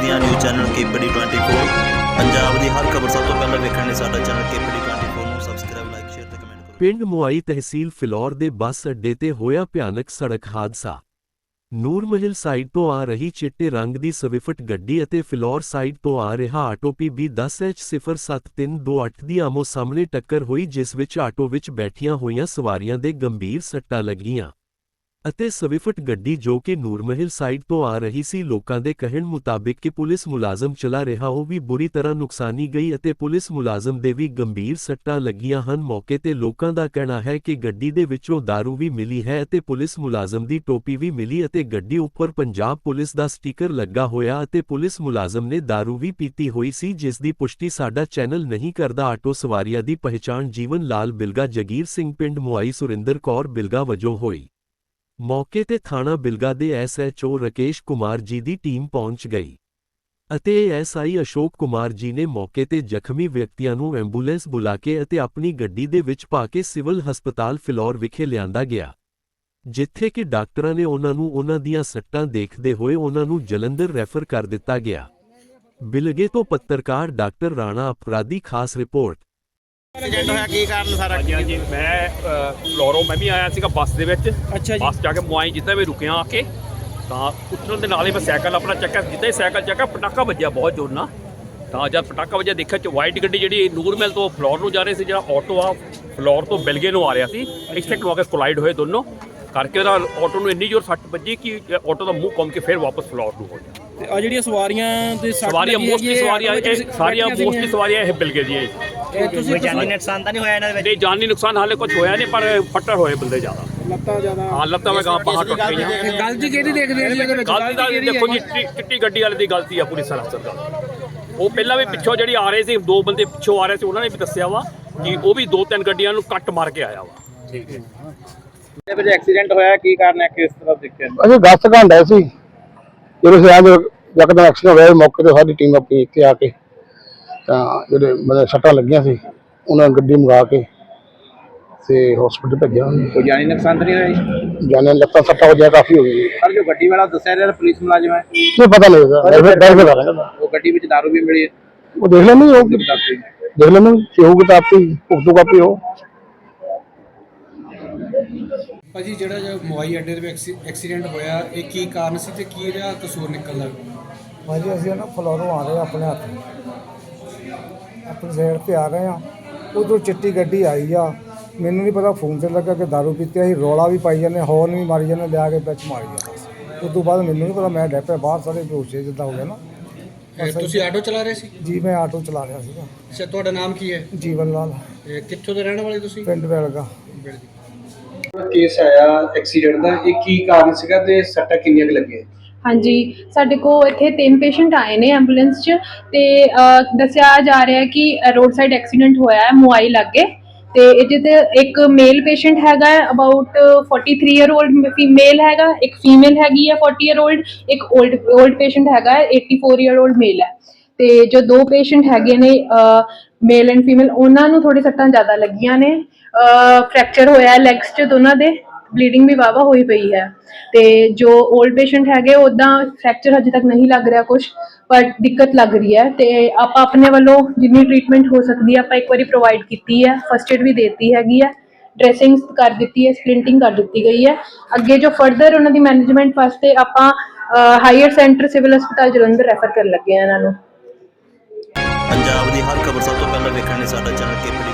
ਪੰਜਾਬ ਦੀਆਂ news channel KPD 24 Punjab ਦੀ ਹਰ ਖਬਰ ਸਭ ਤੋਂ ਪਹਿਲਾਂ ਵੇਖਣ ਲਈ ਸਾਡਾ ਚੈਨਲ ਕੇਪੀਡੀ 24 ਨੂੰ ਸਬਸਕ੍ਰਾਈਬ ਲਾਈਕ ਸ਼ੇਅਰ ਤੇ ਕਮੈਂਟ ਕਰੋ। ਪਿੰਡ ਮੁਆਈ ਤਹਿਸੀਲ ਫਿਲੌਰ ਦੇ ਬੱਸ ਅੱਡੇ ਤੇ ਹੋਇਆ ਭਿਆਨਕ ਸੜਕ ਹਾਦਸਾ। ਨੂਰਮਹਿਲ ਸਾਈਡ ਤੋਂ ਆ ਰਹੀ ਚਿੱਟੇ ਰੰਗ ਦੀ ਸਵਿਫਟ ਗੱਡੀ ਅਤੇ ਫਿਲੌਰ ਸਾਈਡ ਤੋਂ ਆ ਰਿਹਾ ਆਟੋ PB 10H07328 ਦੀ ਆਮੋ ਸਾਹਮਣੇ ਟੱਕਰ ਹੋਈ, ਜਿਸ ਵਿੱਚ ਆਟੋ ਵਿੱਚ ਬੈਠੀਆਂ ਹੋਈਆਂ ਸਵਾਰੀਆਂ ਦੇ ਗੰਭੀਰ ਸੱਟਾਂ ਲੱਗੀਆਂ। ਅਤੇ ਸਵਿਫਟ ਗੱਡੀ ਜੋ ਕਿ ਨੂਰਮਹਿਲ ਸਾਈਡ ਤੋਂ ਆ ਰਹੀ ਸੀ ਲੋਕਾਂ ਦੇ ਕਹਿਣ ਮੁਤਾਬਿਕ ਕਿ ਪੁਲਿਸ ਮੁਲਾਜ਼ਮ ਚਲਾ ਰਿਹਾ ਉਹ ਵੀ ਬੁਰੀ ਤਰ੍ਹਾਂ ਨੁਕਸਾਨੀ ਗਈ ਅਤੇ ਪੁਲਿਸ ਮੁਲਾਜ਼ਮ ਦੇ ਵੀ ਗੰਭੀਰ ਸੱਟਾਂ ਲੱਗੀਆਂ ਹਨ ਮੌਕੇ ਤੇ ਲੋਕਾਂ ਦਾ ਕਹਿਣਾ ਹੈ ਕਿ ਗੱਡੀ ਦੇ ਵਿੱਚੋਂ दारू ਵੀ ਮਿਲੀ ਹੈ ਅਤੇ ਪੁਲਿਸ ਮੁਲਾਜ਼ਮ ਦੀ ਟੋਪੀ ਵੀ ਮਿਲੀ ਅਤੇ ਗੱਡੀ ਉੱਪਰ ਪੰਜਾਬ ਪੁਲਿਸ ਦਾ ਸਟicker ਲੱਗਾ ਹੋਇਆ ਅਤੇ ਪੁਲਿਸ ਮੁਲਾਜ਼ਮ ਨੇ दारू ਵੀ ਪੀਤੀ ਹੋਈ ਸੀ ਜਿਸ ਦੀ ਪੁਸ਼ਟੀ ਸਾਡਾ ਚੈਨਲ ਨਹੀਂ ਕਰਦਾ ਆਟੋ ਸਵਾਰੀਆਂ ਦੀ ਪਹਿਚਾਣ ਜੀਵਨ ਲਾਲ ਬਿਲਗਾ ਜਗੀਰ ਸਿੰਘ ਪਿੰਡ ਮੁਆਈ ਸੁਰਿੰਦਰ ਕੌਰ ਬਿਲਗਾ ਵਜੋਂ ਹੋਈ ਮੌਕੇ ਤੇ ਥਾਣਾ ਬਿਲਗਾ ਦੇ ਐਸਐਚਓ ਰਕੇਸ਼ ਕੁਮਾਰ ਜੀ ਦੀ ਟੀਮ ਪਹੁੰਚ ਗਈ ਅਤੇ ਐਸਆਈ ਅਸ਼ੋਕ ਕੁਮਾਰ ਜੀ ਨੇ ਮੌਕੇ ਤੇ ਜ਼ਖਮੀ ਵਿਅਕਤੀਆਂ ਨੂੰ ਐਂਬੂਲੈਂਸ ਬੁਲਾ ਕੇ ਅਤੇ ਆਪਣੀ ਗੱਡੀ ਦੇ ਵਿੱਚ ਪਾ ਕੇ ਸਿਵਲ ਹਸਪਤਾਲ ਫਿਲੌਰ ਵਿਖੇ ਲਿਆਂਦਾ ਗਿਆ, ਜਿੱਥੇ ਕਿ ਡਾਕਟਰਾਂ ਨੇ ਉਹਨਾਂ ਨੂੰ ਉਹਨਾਂ ਦੀਆਂ ਸੱਟਾਂ ਦੇਖਦੇ ਹੋਏ ਉਹਨਾਂ ਨੂੰ ਜਲੰਧਰ ਰੈਫਰ ਕਰ ਦਿੱਤਾ ਗਿਆ। ਬਿਲਗੇ ਤੋਂ ਪੱਤਰਕਾਰ ਡਾਕਟਰ ਰਾਣਾ ਅਪਰਾਧੀ ਖਾਸ ਰਿਪੋਰਟ ਐਕਸੀਡੈਂਟ ਹੋਇਆ ਕੀ ਕਾਰਨ ਸਾਰਾ? ਹਾਂਜੀ ਹਾਂਜੀ। ਮੈਂ ਅ, ਫਲੋਰੋ ਮੈਂ ਵੀ ਆਇਆ ਸੀਗਾ ਬੱਸ ਦੇ ਵਿੱਚ। ਅੱਛਾ ਜੀ। ਬੱਸ ਜਾ ਕੇ ਮੁਆਈ ਜਿੱਦਾਂ ਵੀ ਰੁਕਿਆ ਆ ਕੇ। ਤਾਂ ਉੱਤਰਨ ਦੇ ਨਾਲ ਹੀ ਮੈਂ ਸਾਈਕਲ ਆਪਣਾ ਚੱਕਿਆ। ਜਿੱਦਾਂ ਹੀ ਸਾਈਕਲ ਚੱਕਿਆ ਪਟਾਕਾ ਵੱਜਿਆ ਬਹੁਤ ਜ਼ੋਰ ਨਾਲ। ਤਾਂ ਜਦ ਪਟਾਕਾ ਵੱਜਿਆ ਦੇਖਿਆ ਚ ਵਾਈਟ ਗੱਡੀ ਜਿਹੜੀ ਨੂਰਮਹਿਲ ਤੋਂ ਫਲੋਰ ਨੂੰ ਜਾ ਰਹੀ ਸੀ ਜਿਹੜਾ ਆਟੋ ਆ ਫਲੋਰ ਤੋਂ ਬਿਲਗੇ ਨੂੰ ਆ ਰਿਹਾ ਸੀ। ਐਕਸੀਡੈਂਟ ਹੋ ਕੇ ਕੋਲਾਈਡ ਹੋਏ ਦੋਨੋਂ। ਕਰਕੇ ਉਹਦਾ ਆਟੋ ਨੂੰ ਇੰਨੀ ਜ਼ੋਰ ਸੱਟ ਵੱਜੀ ਕਿ ਆਟੋ ਦਾ ਮੂੰਹ ਘੁੰਮ ਕੇ ਫਿਰ ਵਾਪਸ ਫਲੋਰ ਨੂੰ ਹੋ ਗਿਆ। ਤੇ ਆ ਜਿਹੜੀਆਂ ਸਵਾਰੀਆਂ ਦੇ ਸਵਾਰੀਆਂ ਲੱਗੀ ਮੋਸਟਲੀ ਹੈਗੀ ਹੈ, ਸਵਾਰੀਆਂ ਇਹ ਸਾਰੀਆਂ ਮੋਸਟਲੀ। ਸਵਾਰੀਆਂ ਇਹ ਬਿਲਗੇ ਦੀਆਂ ਤੁਸੀਂ ਜਾਨੀ ਨੁਕਸਾਨ ਤਾਂ ਨਹੀਂ ਹੋਇਆ ਇਹਨਾਂ ਦੇ ਵਿੱਚ? ਨਹੀਂ ਜਾਨੀ ਨੁਕਸਾਨ ਹਾਲੇ ਕੁਝ ਹੋਇਆ ਨਹੀਂ ਪਰ ਫੱਟੜ ਹੋਏ ਬੰਦੇ ਜ਼ਿਆਦਾ। ਲੱਤਾਂ ਜ਼ਿਆਦਾ। ਹਾਂ ਲੱਤਾਂ ਮੈਂ ਗਾਂ ਬਾਹਰ ਟੁੱਟ ਗਈਆਂ ਇਹ ਗਲਤੀ ਕਿਹਦੀ ਦੇਖਦੇ ਆ ਜੀ ਇਹਦੇ ਵਿੱਚ? ਗਲਤੀ ਦਾ ਕਿਹਦੀ ਦੇਖੋ ਜੀ ਹੈਗੀ? ਚਿੱਟੀ- ਚਿੱਟੀ ਗੱਡੀ ਵਾਲੇ ਦੀ ਗਲਤੀ ਆ ਪੂਰੀ ਸਰਾਸਰ ਦਾ ਉਹ ਪਹਿਲਾਂ ਵੀ ਪਿੱਛੋਂ ਜਿਹੜੀ ਆ ਰਹੇ ਸੀ ਦੋ ਬੰਦੇ ਪਿੱਛੋਂ ਆ ਰਹੇ ਸੀ ਉਹਨਾਂ ਨੇ ਵੀ ਦੱਸਿਆ ਵਾ ਕਿ ਉਹ ਵੀ ਦੋ ਤਿੰਨ ਗੱਡੀਆਂ ਨੂੰ ਕੱਟ ਮਾਰ ਕੇ ਆਇਆ ਵਾ। ਠੀਕ ਹੈ। ਇਹਦੇ ਵਿੱਚ ਐਕਸੀਡੈਂਟ ਹੋਇਆ ਕੀ ਕਾਰਨ ਹੈ ਕਿਸ ਤਰ੍ਹਾਂ ਦੇਖਿਆ? ਅਸੀਂ ਗੱਸ ਘੰਟਾ ਸੀ। ਜਦੋਂ ਸਿਆਂ ਦੇ ਯਕਦਮ ਐਕਸੀਡੈਂਟ ਹੋਇਆ ਮੌਕੇ ਤੇ ਸਾਡੀ ਟੀਮ ਆਪਣੀ ਇੱਥੇ ਆ ਕੇ ਤਾਂ ਜਿਹੜੇ ਮਤਲਬ ਸੱਟਾਂ ਲੱਗੀਆਂ ਸੀ ਉਹਨਾਂ ਨੇ ਗੱਡੀ ਮੰਗਾ ਕੇ ਤੇ ਹਸਪੀਟਲ ਭੇਜਿਆ ਉਹਨੂੰ ਕੋਈ ਜਾਨੀ ਨੁਕਸਾਨ ਤਾਂ ਨਹੀਂ ਹੋਇਆ ਜੀ? ਜਾਨੇ ਲੱਤਾਂ ਸੱਟਾਂ ਵਜਿਆ ਕਾਫੀ ਹੋ ਗਈ ਪਰ ਜੋ ਗੱਡੀ ਵਾਲਾ ਦੱਸਿਆ ਰਿਹਾ ਪੁਲਿਸ ਮੁਲਾਜ਼ਮ ਹੈ? ਇਹ ਪਤਾ ਨਹੀਂ ਡਰਾਈਵਰ ਡਰਾਈਵਰ ਉਹ ਗੱਡੀ ਵਿੱਚ ਦਾਰੂ ਵੀ ਮਿਲੀ ਹੈ। ਉਹ ਦੇਖ ਲੈਣੇ ਉਹ ਦੱਸਦੇ ਦੇਖ ਲੈਣੇ ਕਿ ਹੋਊਗਾ ਤਾਂ ਆਪੇ ਭੁਗਤੂ ਕਾਪੀ ਹੋ ਭਾਜੀ ਜਿਹੜਾ ਜੋ ਮੋਬਾਈਲ ਅੱਡੇ ਦੇ ਵਿੱਚ ਐਕਸੀਡੈਂਟ ਹੋਇਆ ਇਹ ਕੀ ਕਾਰਨ ਸੀ ਤੇ ਕੀ ਇਹਦਾ ਕਸੂਰ ਨਿਕਲਦਾ? ਭਾਜੀ ਅਸੀਂ ਨਾ ਫਲੋਰੋਂ ਆ ਰਹੇ ਹਾਂ ਆਪਣੇ ਹੱਥ। ਆਪਣੀ ਸਾਈਡ ਤੇ ਆ ਰਹੇ ਹਾਂ ਉਦੋਂ ਚਿੱਟੀ ਗੱਡੀ ਆਈ ਆ। ਮੈਨੂੰ ਨਹੀਂ ਪਤਾ ਫੋਨ ਤੇ ਲੱਗਾ ਕਿ ਦਾਰੂ ਪੀਤੀ ਅਸੀਂ ਰੋਲਾ ਵੀ ਪਾਈ ਜਾਂਦੇ ਹੌਰਨ ਵੀ ਮਾਰੀ ਜਾਂਦੇ ਲਿਆ ਕੇ ਵਿੱਚ ਮਾਰੀ ਜਾਂਦੇ ਉਸ ਤੋਂ ਬਾਅਦ ਮੈਨੂੰ ਨਹੀਂ ਪਤਾ ਮੈਂ ਡੈਪੇ ਬਾਹਰ ਸਾਰੇ ਬੇਹੋਸ਼ੇ ਜਿੱਦਾਂ ਹੋ ਗਿਆ ਨਾ। ਇਹ ਤੁਸੀਂ ਆਟੋ ਚਲਾ ਰਹੇ ਸੀ? ਜੀ ਮੈਂ ਆਟੋ ਚਲਾ ਰਿਹਾ ਸੀਗਾ। ਅੱਛਾ ਤੁਹਾਡਾ ਨਾਮ ਕੀ ਹੈ? ਜੀਵਨ ਲਾਲ। ਇਹ ਕਿੱਥੋਂ ਦੇ ਰਹਿਣ ਵਾਲੇ ਤੁਸੀਂ? ਪਿੰਡ ਵੈਲਗਾ ਕੇਸ ਆਇਆ ਐਕਸੀਡੈਂਟ ਦਾ। ਇਹ ਕੀ ਕਾਰਨ ਸੀਗਾ ਤੇ ਸੱਟਾਂ ਕਿੰਨੀਆਂ ਕੁ ਲੱਗੀਆਂ? ਹਾਂਜੀ ਸਾਡੇ ਕੋਲ ਇੱਥੇ ਤਿੰਨ ਪੇਸ਼ੈਂਟ ਆਏ ਨੇ ਐਂਬੂਲੈਂਸ 'ਚ ਤੇ ਦੱਸਿਆ ਜਾ ਰਿਹਾ ਕਿ ਰੋਡ ਸਾਈਡ ਐਕਸੀਡੈਂਟ ਹੋਇਆ ਹੈ ਮੁਆਈ ਲੱਗੇ ਤੇ ਇਹਦੇ ਤੇ ਇੱਕ ਮੇਲ ਪੇਸ਼ੈਂਟ ਹੈਗਾ ਹੈ ਅਬਾਊਟ 43 ਇਅਰ 올ਡ ਫੀਮੇਲ ਹੈਗਾ ਇੱਕ ਫੀਮੇਲ ਹੈਗੀ ਹੈ 40 ਇਅਰ 올ਡ ਇੱਕ 올ਡ 올ਡ ਪੇਸ਼ੈਂਟ ਹੈਗਾ ਹੈ, 84 ਇਅਰ 올ਡ ਮੇਲ ਹੈ। ਤੇ ਜੋ ਦੋ ਪੇਸ਼ੈਂਟ ਹੈਗੇ ਨੇ ਮੇਲ ਐਂਡ ਫੀਮੇਲ ਉਹਨਾਂ ਨੂੰ ਥੋੜੀ ਸੱਟਾਂ ਜ਼ਿਆਦਾ ਲੱਗੀਆਂ ਨੇ ਫ੍ਰੈਕਚਰ ਹੋਇਆ ਲੈਗਸ 'ਚ ਦੋਨਾਂ ਦੇ। ਬਲੀਡਿੰਗ ਵੀ ਵਾਵਾ ਹੋਈ ਪਈ ਹੈ। ਤੇ ਜੋ 올ਡ ਪੇਸ਼ੈਂਟ ਹੈਗੇ ਉਦਾਂ ਫ੍ਰੈਕਚਰ ਹਜੇ ਤੱਕ ਨਹੀਂ ਲੱਗ ਰਿਹਾ ਕੁਝ ਪਰ ਦਿੱਕਤ ਲੱਗ ਰਹੀ ਹੈ। ਤੇ ਆਪਾਂ, ਆਪਣੇ ਵੱਲੋਂ ਜਿੰਨੀ ਟ੍ਰੀਟਮੈਂਟ ਹੋ ਸਕਦੀ ਹੈ, ਆਪਾਂ ਇੱਕ ਵਾਰੀ ਪ੍ਰੋਵਾਈਡ ਕੀਤੀ ਹੈ। ਫਸਟ ਏਡ ਵੀ ਦਿੱਤੀ ਹੈਗੀ ਹੈ। ਡਰੈਸਿੰਗ ਕਰ ਦਿੱਤੀ ਹੈ ਸਪਲਿੰਟਿੰਗ ਕਰ ਦਿੱਤੀ ਗਈ ਹੈ। ਅੱਗੇ ਜੋ ਫਰਦਰ ਉਹਨਾਂ ਦੀ ਮੈਨੇਜਮੈਂਟ ਵਾਸਤੇ ਆਪਾਂ ਹਾਇਰ ਸੈਂਟਰ ਸਿਵਲ ਹਸਪਤਾਲ ਜਲੰਧਰ ਰੈਫਰ ਕਰਨ ਲੱਗੇ ਆ ਇਹਨਾਂ ਨੂੰ। ਪੰਜਾਬ ਦੀ ਹਰ ਖਬਰ ਸਭ ਤੋਂ ਪਹਿਲਾਂ ਵੇਖਣ ਲਈ ਸਾਡਾ ਚੈਨਲ ਕੇਪੀਡੀ